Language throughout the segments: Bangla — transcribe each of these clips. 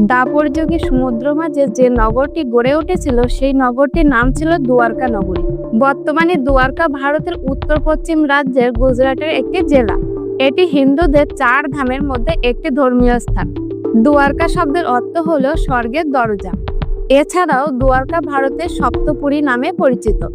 দাপর যুগে সমুদ্র মাঝে যে নগরটি গড়ে উঠেছিল, সেই নগরটির নাম ছিল দুয়ারকা নগরী। বর্তমানে দুয়ারকা ভারতের উত্তর পশ্চিম রাজ্যের গুজরাটের একটি জেলা। এটি হিন্দুদের চার ধামের মধ্যে একটি ধর্মীয় স্থান। দুয়ারকা শব্দের অর্থ হল স্বর্গের দরজা। এছাড়াও দুয়ারকা ভারতের সপ্তপুরী নামে পরিচিত।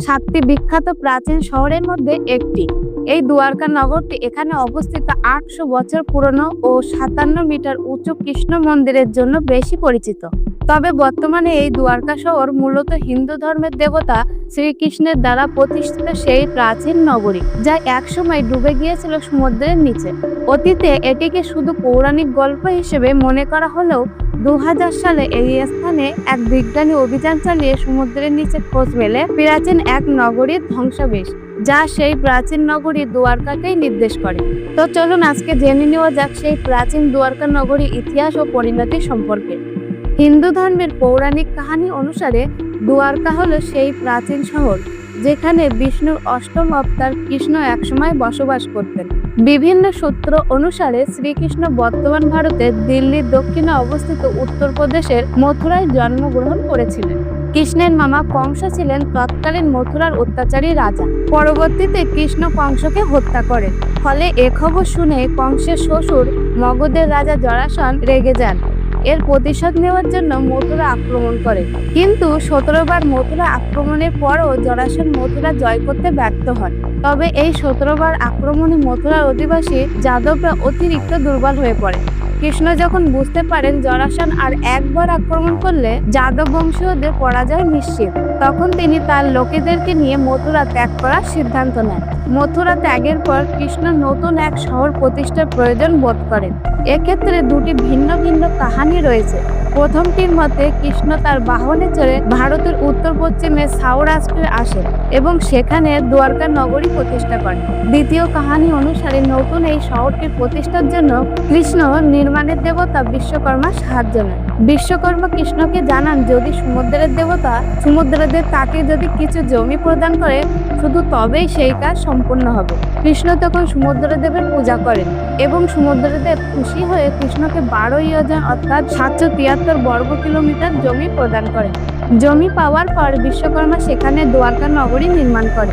সাতটি বিখ্যাত প্রাচীন শহরের মধ্যে একটি। এই দুয়ারকা নগরটি এখানে অবস্থিত আটশো বছর পুরনো ও সাতান্ন মিটার উঁচু কৃষ্ণ মন্দিরের জন্য বেশি পরিচিত। তবে বর্তমানে এই দুয়ারকা শহর মূলত হিন্দু ধর্মের দেবতা শ্রীকৃষ্ণের দ্বারা প্রতিষ্ঠিত সেই প্রাচীন নগরী, যা একসময় ডুবে গিয়েছিল সমুদ্রের নিচে। অতীতে এটিকে শুধু পৌরাণিক গল্প হিসেবে মনে করা হলেও দু হাজার সালে এই স্থানে এক বিজ্ঞানী অভিযান চালিয়ে সমুদ্রের নিচে খোঁজ মেলে প্রাচীন এক নগরীর ধ্বংসাবেশ যা সেই প্রাচীন নগরী দুয়ারকাকেই নির্দেশ করে। তো চলুন আজকে জেনে নেওয়া যাক সেই প্রাচীন দুয়ারকা নগরী ইতিহাস ও পরিণতি সম্পর্কে। হিন্দু ধর্মের পৌরাণিক কাহিনী অনুসারে দুয়ারকা হলো সেই প্রাচীন শহর যেখানে বিষ্ণুর অষ্টম অবতার কৃষ্ণ একসময় বসবাস করতেন। বিভিন্ন সূত্র অনুসারে শ্রীকৃষ্ণ বর্তমান ভারতের দিল্লির দক্ষিণে অবস্থিত উত্তরপ্রদেশের মথুরায় জন্মগ্রহণ করেছিলেন। কৃষ্ণের মামা কংস ছিলেন তৎকালীন মথুরার অত্যাচারী রাজা। পরবর্তীতে কৃষ্ণ কংসকে হত্যা করেন। ফলে এ খবর শুনে কংসের শ্বশুর মগধের রাজা জরাসন রেগে যান। এর প্রতিশোধ নেওয়ার জন্য মথুরা আক্রমণ করে। কিন্তু সতেরোবার মথুরা আক্রমণের পরও জরাসন মথুরা জয় করতে ব্যর্থ হন। তবে এই সতেরোবার আক্রমণে মথুরার অধিবাসী যাদবরা অতিরিক্ত দুর্বল হয়ে পড়ে কৃষ্ণ যখন বুঝতে পারেন জরাসন আর একবার আক্রমণ করলে যাদব বংশীয়দের পরাজয় নিশ্চিত, তখন তিনি তার লোকেদেরকে নিয়ে মথুরা ত্যাগ করার সিদ্ধান্ত নেন। মথুরা ত্যাগের পর কৃষ্ণ নতুন এক শহর প্রতিষ্ঠার প্রয়োজন বোধ করেন। এক্ষেত্রে দুটি ভিন্ন ভিন্ন কাহানি রয়েছে। প্রথমটির মতে, কৃষ্ণ তার বাহনে চড়ে ভারতের উত্তর পশ্চিমে সৌরাষ্ট্রে আসেন এবং সেখানে দ্বারকা নগরী প্রতিষ্ঠা করেন। দ্বিতীয় কাহানি অনুসারে নতুন এই শহরটি প্রতিষ্ঠার জন্য কৃষ্ণ নির্মাণের দেবতা বিশ্বকর্মা সাহায্য নেন। বিশ্বকর্মা কৃষ্ণকে জানান, যদি সমুদ্রের দেবতা, সমুদ্রদের তাকে যদি কিছু জমি প্রদান করে, শুধু তবেই সেই কাজ সম্পূর্ণ হবে। কৃষ্ণ তখন সমুদ্রদেবের পূজা করেন এবং সমুদ্রদেব খুশি হয়ে কৃষ্ণকে বারো ইয়োজন অর্থাৎ সাতশো তিয়াত্তর বর্গ কিলোমিটার জমি প্রদান করেন। জমি পাওয়ার পর বিশ্বকর্মা সেখানে দ্বারকা নগরী নির্মাণ করে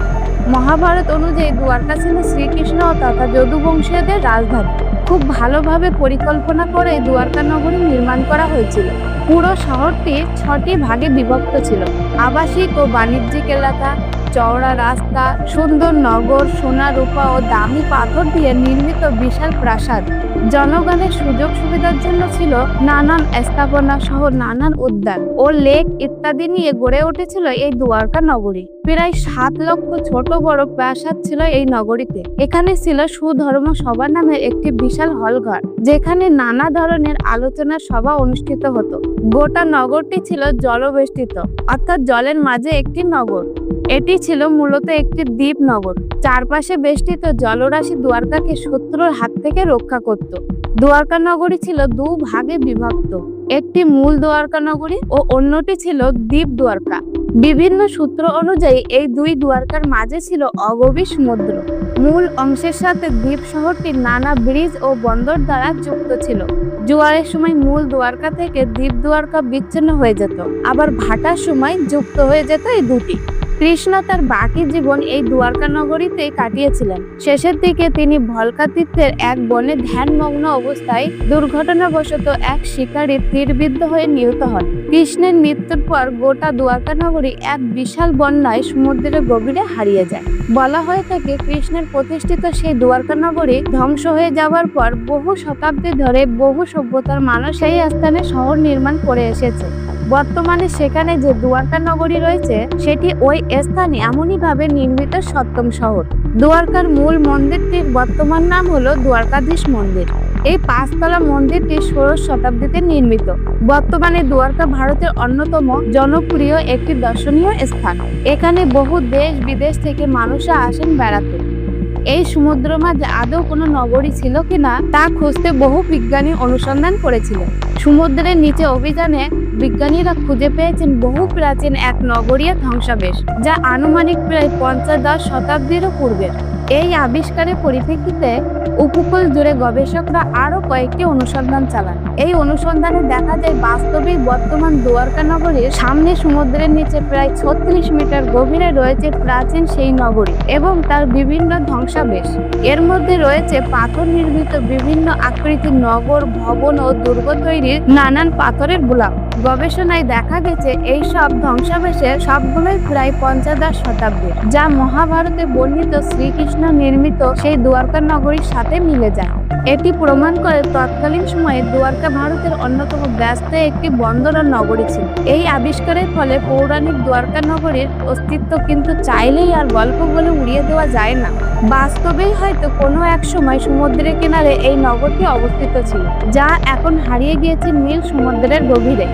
মহাভারত অনুযায়ী দ্বারকা ছিল শ্রীকৃষ্ণ তথা যদুবংশীয়দের রাজধানী। খুব ভালোভাবে পরিকল্পনা করে দ্বারকা নগরী নির্মাণ করা হয়েছিল। পুরো শহরটি ছটি ভাগে বিভক্ত ছিল। আবাসিক ও বাণিজ্যিক এলাকা চওড়া রাস্তা, সুন্দর নগর সোনা রূপা ও দামি পাথর দিয়ে নির্মিত বিশাল প্রাসাদ। জনগণের সুযোগ সুবিধার জন্য ছিল নানান স্থাপনা সহ নানান উদ্যান ও লেক ইত্যাদি নিয়ে গড়ে উঠেছিল এই দুয়ারকা নগরী। প্রায় সাত লক্ষ ছোট বড় প্রাসাদ ছিল এই নগরীতে। এখানে ছিল সুধর্ম সভা নামের একটি বিশাল হলঘর, যেখানে নানা ধরনের আলোচনা সভা অনুষ্ঠিত হতো। গোটা নগরটি ছিল জলবেষ্টিত, অর্থাৎ জলের মাঝে একটি নগর। এটি ছিল মূলত একটি দ্বীপ নগর চারপাশে বেষ্টিত জলরাশি দুয়ারকাকে শত্রুর হাত থেকে রক্ষা করত। দুয়ারকা নগরী ছিল দু ভাগে বিভক্ত। একটি মূল দুয়ারকা নগরী ও অন্যটি ছিল দ্বীপ দুয়ারকা। বিভিন্ন সূত্র অনুযায়ী এই দুই দুয়ারকার মাঝে ছিল অগভীর সমুদ্র। মূল অংশের সাথে দ্বীপ শহরটি নানা ব্রিজ ও বন্দর দ্বারা যুক্ত ছিল। জোয়ারের সময় মূল দুয়ারকা থেকে দ্বীপ দুয়ারকা বিচ্ছিন্ন হয়ে যেত। আবার ভাটার সময় যুক্ত হয়ে যেত এই দুটি। কৃষ্ণ তার বাকি জীবন এই দুয়ারকা নগরীতেই কাটিয়েছিলেন। শেষের দিকে তিনি ভলকা তীর্থের এক বনে ধ্যানমগ্ন অবস্থায় দুর্ঘটনাবশত এক শিকারী তীরবিদ্ধ হয়ে নিহত হন। কৃষ্ণের মৃত্যুর পর গোটা দুয়ারকা নগরী এক বিশাল বন্যায় সমুদ্রের গভীরে হারিয়ে যায়। বলা হয়ে থাকে কৃষ্ণের প্রতিষ্ঠিত সেই দুয়ারকা নগরী ধ্বংস হয়ে যাওয়ার পর বহু শতাব্দী ধরে বহু সভ্যতার মানুষ সেই স্থানে শহর নির্মাণ করে এসেছে। বর্তমানে সেখানে যে দুয়ারকা নগরী রয়েছে, সেটি ওই স্থানে এমনইভাবে নির্মিত সপ্তম শহর। দুয়ারকার মূল মন্দিরটির বর্তমান নাম হলো দ্বারকাধীশ মন্দির। এই পাঁচতলা মন্দিরটি ষোড়শ শতাব্দীতে নির্মিত। বর্তমানে দুয়ারকা ভারতের অন্যতম জনপ্রিয় একটি দর্শনীয় স্থান। এখানে বহু দেশ বিদেশ থেকে মানুষরা আসেন বেড়াতে। এই সমুদ্র মাঝে আদৌ কোনো নগরী ছিল কিনা, তা খুঁজতে বহু বিজ্ঞানী অনুসন্ধান করেছিলেন। সমুদ্রের নিচে অভিযানে বিজ্ঞানীরা খুঁজে পেয়েছেন বহু প্রাচীন এক নগরীয় ধ্বংসাবেশ যা আনুমানিক প্রায় পঞ্চদশ শতাব্দীরও পূর্বের। এই আবিষ্কারের পরিপ্রেক্ষিতে উপকূল জুড়ে গবেষকরা আরও কয়েকটি অনুসন্ধান চালান। এই অনুসন্ধানে দেখা যায় বাস্তবিক বর্তমান দুয়ারকা নগরীর সামনে সমুদ্রের নিচে প্রায় ছত্রিশ মিটার গভীরে রয়েছে প্রাচীন সেই নগরী এবং তার বিভিন্ন ধ্বংসাবেশ এর মধ্যে রয়েছে পাথর নির্মিত বিভিন্ন আকৃতির নগর, ভবন ও দুর্গ তৈরির নানান পাথরের গোলাপ। গবেষণায় দেখা গেছে, এই সব ধ্বংসাবেশের সবগুলোই প্রায় পঞ্চদশ শতাব্দীর, যা মহাভারতে বর্ণিত শ্রীকৃষ্ণ নির্মিত সেই দুয়ারকা নগরীর সাথে মিলে যায়। এটি প্রমাণ করে তৎকালীন সময়ে দুয়ারকা ভারতের অন্যতম ব্যস্ত একটি বন্দর নগরী ছিল। এই আবিষ্কারের ফলে পৌরাণিক দুয়ারকা নগরীর অস্তিত্ব কিন্তু চাইলেই আর গল্প বলে উড়িয়ে দেওয়া যায় না। বাস্তবেই হয়তো কোনো এক সময় সমুদ্রের কিনারে এই নগরটি অবস্থিত ছিল, যা এখন হারিয়ে গিয়েছে নীল সমুদ্রের গভীরে।